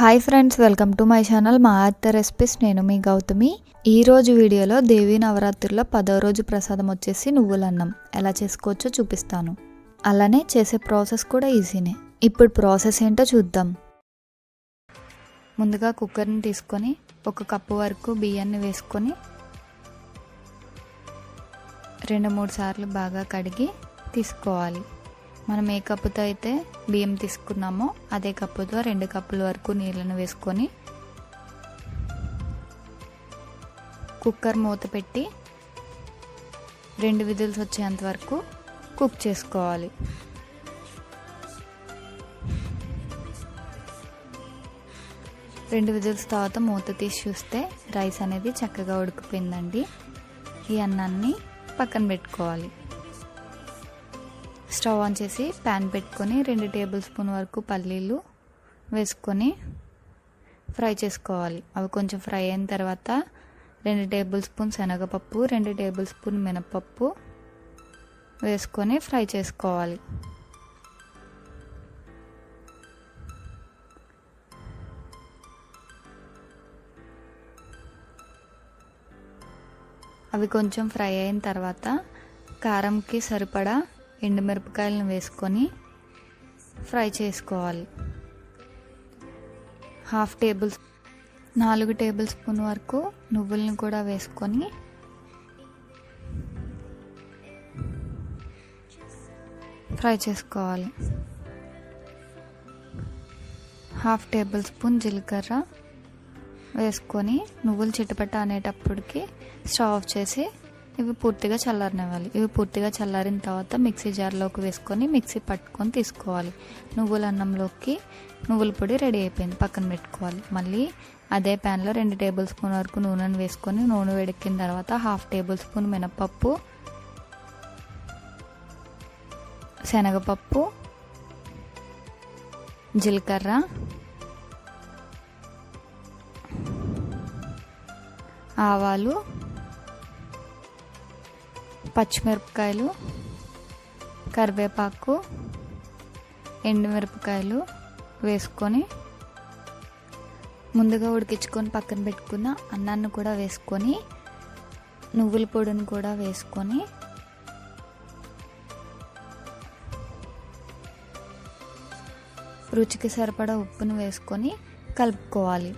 Hi friends welcome to my channel మా అత్త recipes. నేను మీ గౌతమి. ఈ రోజు వీడియోలో దేవీ నవరాత్రిలో పదో రోజు ప్రసాదం వచ్చేసి నువ్వుల అన్నం ఎలా చేసుకోవచ్చో చూపిస్తాను. అలానే చేసే ప్రాసెస్ కూడా ఈజీనే. ఇప్పుడు ప్రాసెస్ ఏంటో చూద్దాం. ముందుగా కుక్కర్ని తీసుకొని ఒక కప్పు వరకు బియ్యాన్ని వేసుకొని రెండు మూడు సార్లు బాగా కడిగి తీసుకోవాలి. మనం ఏ కప్పుతో అయితే బియ్యం తీసుకున్నామో అదే కప్పుతో రెండు కప్పుల వరకు నీళ్ళను వేసుకొని కుక్కర్ మూత పెట్టి రెండు విజిల్స్ వచ్చేంత వరకు కుక్ చేసుకోవాలి. రెండు విజిల్స్ తర్వాత మూత తీసి చూస్తే రైస్ అనేది చక్కగా ఉడికిపోయిందండి. ఈ అన్నాన్ని పక్కన పెట్టుకోవాలి. స్టవ్ ఆన్ చేసి ప్యాన్ పెట్టుకొని రెండు టేబుల్ స్పూన్ వరకు పల్లీలు వేసుకొని ఫ్రై చేసుకోవాలి. అవి కొంచెం ఫ్రై అయిన తర్వాత రెండు టేబుల్ స్పూన్ శనగపప్పు రెండు టేబుల్ స్పూన్ మినపప్పు వేసుకొని ఫ్రై చేసుకోవాలి. అవి కొంచెం ఫ్రై అయిన తర్వాత కారంకి సరిపడా ఎండుమిరపకాయలను వేసుకొని ఫ్రై చేసుకోవాలి. హాఫ్ టేబుల్ నాలుగు టేబుల్ స్పూన్ వరకు నువ్వులను కూడా వేసుకొని ఫ్రై చేసుకోవాలి. హాఫ్ టేబుల్ స్పూన్ జీలకర్ర వేసుకొని నువ్వులు చిటపట అనేటప్పటికి స్టవ్ ఆఫ్ చేసి ఇవి పూర్తిగా చల్లారనివ్వాలి. ఇవి పూర్తిగా చల్లారిన తర్వాత మిక్సీ జార్లోకి వేసుకొని మిక్సీ పట్టుకొని తీసుకోవాలి. నువ్వుల అన్నంలోకి నువ్వుల పొడి రెడీ అయిపోయింది. పక్కన పెట్టుకోవాలి. మళ్ళీ అదే ప్యాన్లో రెండు టేబుల్ స్పూన్ వరకు నూనెను వేసుకొని నూనె వేడెక్కిన తర్వాత హాఫ్ టేబుల్ స్పూన్ మినపప్పు శనగపప్పు జీలకర్ర ఆవాలు పచ్చిమిరపకాయలు కరివేపాకు ఎండుమిరపకాయలు వేసుకొని ముందుగా ఉడికించుకొని పక్కన పెట్టుకున్న అన్నాన్ని కూడా వేసుకొని నువ్వుల పొడిని కూడా వేసుకొని రుచికి సరిపడా ఉప్పును వేసుకొని కలుపుకోవాలి.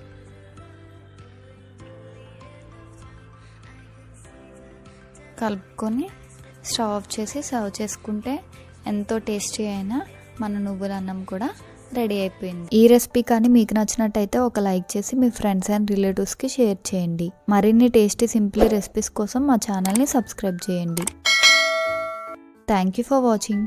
కలుపుకొని స్టవ్ ఆఫ్ చేసి సర్వ్ చేసుకుంటే ఎంతో టేస్టీ అయిన మన నువ్వుల అన్నం కూడా రెడీ అయిపోయింది. ఈ రెసిపీ కానీ మీకు నచ్చినట్టయితే ఒక లైక్ చేసి మీ ఫ్రెండ్స్ అండ్ రిలేటివ్స్కి షేర్ చేయండి. మరిన్ని టేస్టీ సింప్లీ రెసిపీస్ కోసం మా ఛానల్ని సబ్స్క్రైబ్ చేయండి. Thank you for watching.